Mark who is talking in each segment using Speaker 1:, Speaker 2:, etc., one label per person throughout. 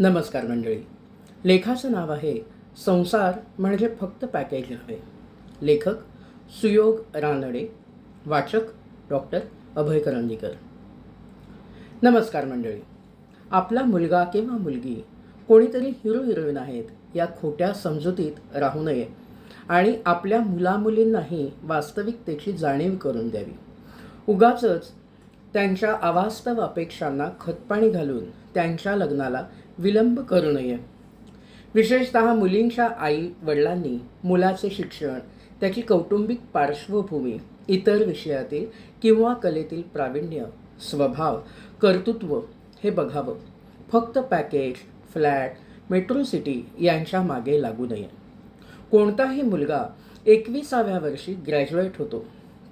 Speaker 1: नमस्कार मंडळी. लेखाचं नाव आहे संसार म्हणजे फक्त पॅकेज नव्हे. लेखक सुयोग रानडे वाचक डॉक्टर अभय करंदीकर. नमस्कार मंडळी. आपला मुलगा किंवा मुलगी कोणीतरी हिरो हिरोईन आहेत या खोट्या समजुतीत राहू नये आणि आपल्या मुलामुलींनाही वास्तविकतेची जाणीव करून द्यावी. उगाचच त्यांच्या अवास्तव अपेक्षांना खतपाणी घालून त्यांच्या लग्नाला विलंब करू नये. विशेषतः मुलींच्या आई वडिलांनी मुलाचे शिक्षण त्याची कौटुंबिक पार्श्वभूमी इतर विषयातील किंवा कलेतील प्रावीण्य स्वभाव कर्तृत्व हे बघावं. फक्त पॅकेज फ्लॅट मेट्रो सिटी यांच्या मागे लागू नये. कोणताही मुलगा एकविसाव्या वर्षी ग्रॅज्युएट होतो.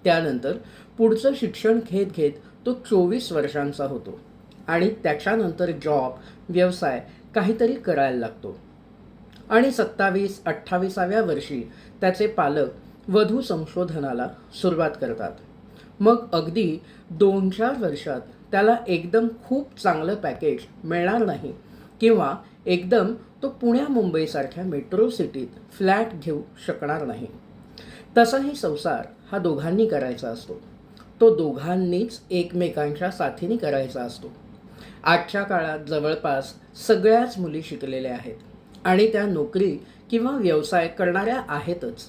Speaker 1: त्यानंतर पुढचं शिक्षण घेत घेत तो चोवीस वर्षांचा होतो. आणि त्याच्यानंतर जॉब व्यवसाय काहीतरी करायला लागतो. आणि सत्तावीस अठ्ठावीसाव्या वर्षी त्याचे पालक वधू संशोधनाला सुरुवात करतात. मग अगदी दोन चार वर्षात त्याला एकदम खूप चांगलं पॅकेज मिळणार नाही किंवा एकदम तो पुण्या मुंबईसारख्या मेट्रो सिटीत फ्लॅट घेऊ शकणार नाही. तसाही संसार हा दोघांनी करायचा असतो. तो दोघांनीच एकमेकांच्या साथीने करायचा असतो. आजच्या काळात जवळपास सगळ्याच मुली शिकलेल्या आहेत आणि त्या नोकरी किंवा व्यवसाय करणाऱ्या आहेतच.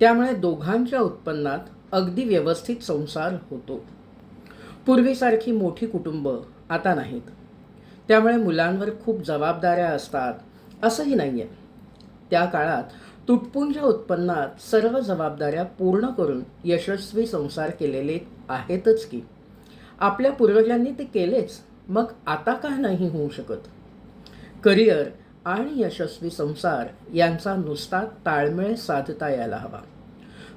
Speaker 1: त्यामुळे दोघांच्या उत्पन्नात अगदी व्यवस्थित संसार होतो. पूर्वीसारखी मोठी कुटुंब आता नाहीत. त्यामुळे मुलांवर खूप जबाबदाऱ्या असतात असंही नाही आहे त्या काळात तुटपुंज उत्पन्नात सर्व जबाबदाऱ्या पूर्ण करून यशस्वी संसार केलेले आहेतच की. आपल्या पूर्वजांनी ते केलेच. मग आता का नाही होऊ शकत? करिअर आणि यशस्वी संसार यांचा नुसता ताळमेळ साधता यायला हवा.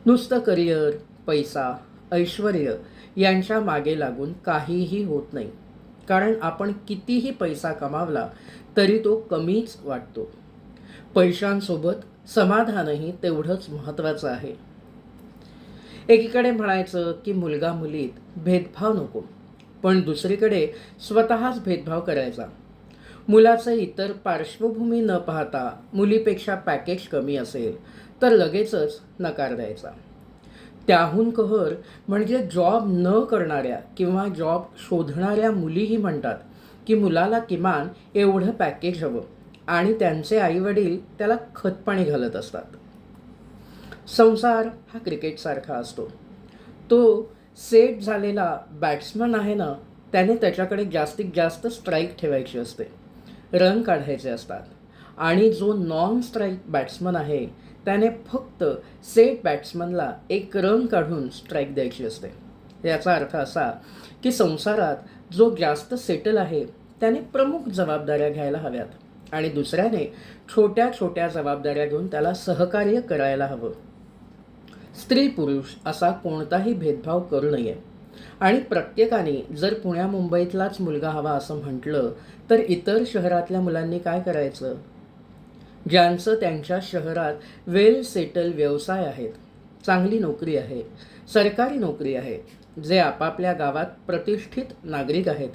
Speaker 1: नुसतं करिअर पैसा ऐश्वर यांच्या मागे लागून काहीही होत नाही. कारण आपण कितीही पैसा कमावला तरी तो कमीच वाटतो. पैशांसोबत समाधानही तेवढंच महत्त्वाचं आहे. एकीकडे म्हणायचं की मुलगा मुलीत भेदभाव नको. पण दुसरीकडे स्वतःच भेदभाव करायचा. मुलाचं इतर पार्श्वभूमी न पाहता मुलीपेक्षा पॅकेज कमी असेल तर लगेचच नकार द्यायचा. त्याहून कहर म्हणजे जॉब न करणाऱ्या किंवा जॉब शोधणाऱ्या मुलीही म्हणतात की मुलाला किमान एवढं पॅकेज हवं आणि त्यांचे आईवडील त्याला खतपाणी घालत असतात. संसार हा क्रिकेटसारखा असतो. तो सेट झालेला बॅट्समन आहे ना त्याने त्याच्याकडे जास्तीत जास्त स्ट्राईक ठेवायची असते. रन काढायचे असतात. आणि जो नॉन स्ट्राईक बॅट्समन आहे त्याने फक्त सेट बॅट्समनला एक रन काढून स्ट्राईक द्यायची असते. याचा अर्थ असा की संसारात जो जास्त सेटल आहे त्याने प्रमुख जबाबदाऱ्या घ्यायला हव्यात. आणि दुसऱ्याने छोट्या छोट्या जबाबदाऱ्या घेऊन त्याला सहकार्य करायला हवं. स्त्री पुरुष असा कोणताही भेदभाव करू नये. आणि प्रत्येकाने जर पुण्या मुंबईतलाच मुलगा हवा असं म्हटलं तर इतर शहरातल्या मुलांनी काय करायचं? ज्यांचं त्यांच्या शहरात वेल सेटल व्यवसाय आहेत चांगली नोकरी आहे सरकारी नोकरी आहे जे आपापल्या गावात प्रतिष्ठित नागरिक आहेत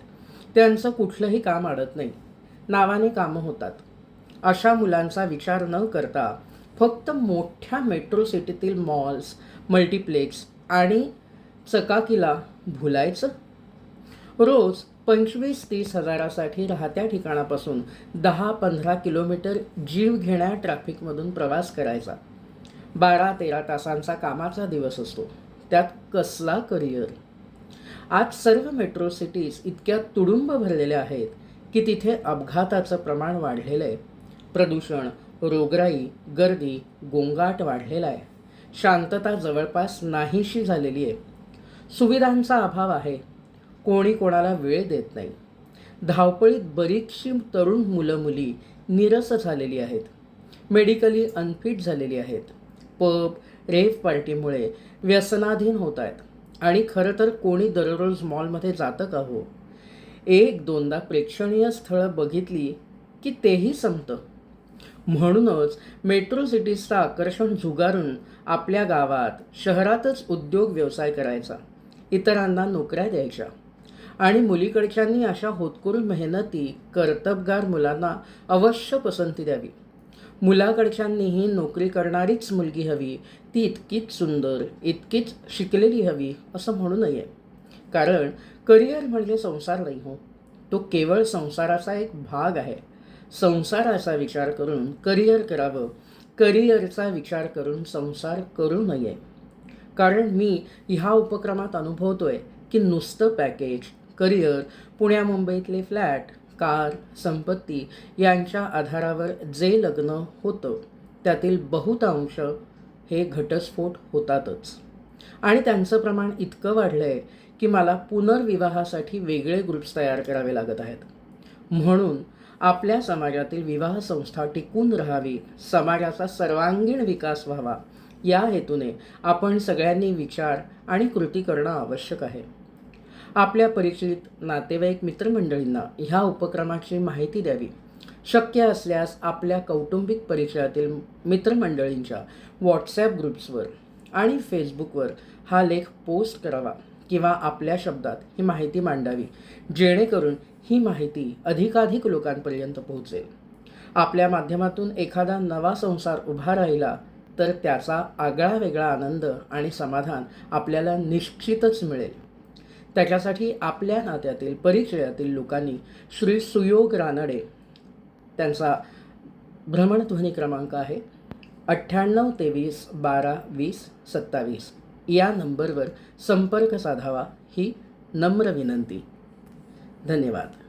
Speaker 1: त्यांचं कुठलंही काम अडत नाही नावाने कामं होतात. अशा मुलांचा विचार न करता फक्त मोठ्या मेट्रो सिटीतील मॉल्स मल्टिप्लेक्स आणि चकाकीला भुलायचं? रोज पंचवीस तीस हजारासाठी राहत्या ठिकाणापासून दहा पंधरा किलोमीटर जीव घेण्या ट्रॅफिकमधून प्रवास करायचा. बारा तेरा तासांचा कामाचा दिवस असतो. त्यात कसला करिअर आज सर्व मेट्रो सिटीज इतक्या तुडुंब भरलेल्या आहेत की तिथे अपघाताचं प्रमाण वाढलेलं आहे. प्रदूषण रोगराई गर्दी गोंगाट वाढलेला आहे. शांतता जवळपास नाहीशी झालेली आहे. सुविधांचा अभाव आहे. कोणी कोणाला वेळ देत नाही. धावपळीत बरीचशी तरुण मुलं मुली निरस झालेली आहेत. मेडिकली अनफिट झालेली आहेत. पब रेफ पार्टीमुळे व्यसनाधीन होत आहेत. आणि खरं तर कोणी दररोज मॉलमध्ये जातं का हो? एक दोनदा प्रेक्षणीय स्थळं बघितली की तेही संपतं. म्हणूनच मेट्रो सिटीजचं आकर्षण झुगारून आपल्या गावात शहरातच उद्योग व्यवसाय करायचा. इतरांना नोकऱ्या द्यायच्या. आणि मुलीकडच्यांनी अशा होतकरू मेहनती कर्तबगार मुलांना अवश्य पसंती द्यावी. मुलाकडच्यांनीही नोकरी करणारीच मुलगी हवी ती इतकीच सुंदर इतकीच शिकलेली हवी असं म्हणू नये. कारण करिअर म्हणजे संसार नाही हो. तो केवळ संसाराचा एक भाग आहे. संसाराचा विचार करून करिअर करावं करिअरचा विचार करून संसार करू नये. कारण मी ह्या उपक्रमात अनुभवतोय की नुसतं पॅकेज करिअर पुण्या मुंबईतले फ्लॅट कार संपत्ती यांच्या आधारावर जे लग्न होतं त्यातील बहुतांश हे घटस्फोट होतातच. आणि त्यांचं प्रमाण इतकं वाढलं आहे की मला पुनर्विवाहासाठी वेगळे ग्रुप्स तयार करावे लागत आहेत. म्हणून आपल्या समाजातील विवाह संस्था टिकून राहावी समाजाचा सर्वांगीण विकास व्हावा. या हेतूने आपण सगळ्यांनी विचार आणि कृती करणं आवश्यक आहे. आपल्या परिचित नातेवाईक मित्रमंडळींना ह्या उपक्रमाची माहिती द्यावी. शक्य असल्यास आपल्या कौटुंबिक परिचयातील मित्रमंडळींच्या व्हॉट्सॲप ग्रुप्सवर आणि फेसबुकवर हा लेख पोस्ट करावा. किंवा आपल्या शब्दात ही माहिती मांडावी जेणेकरून ही माहिती अधिकाधिक लोकांपर्यंत पोहोचेल. आपल्या माध्यमातून एखादा नवा संसार उभा राहिला तर त्याचा आगळा वेगळा आनंद आणि समाधान आपल्याला निश्चितच मिळेल. त्याच्यासाठी आपल्या नात्यातील परिचयातील लोकांनी श्री सुयोग रानडे त्यांचा भ्रमणध्वनी क्रमांक आहे अठ्ठ्याण्णव तेवीस बारा वीस सत्तावीस. या नंबरवर संपर्क साधावा ही नम्र विनंती. धन्यवाद.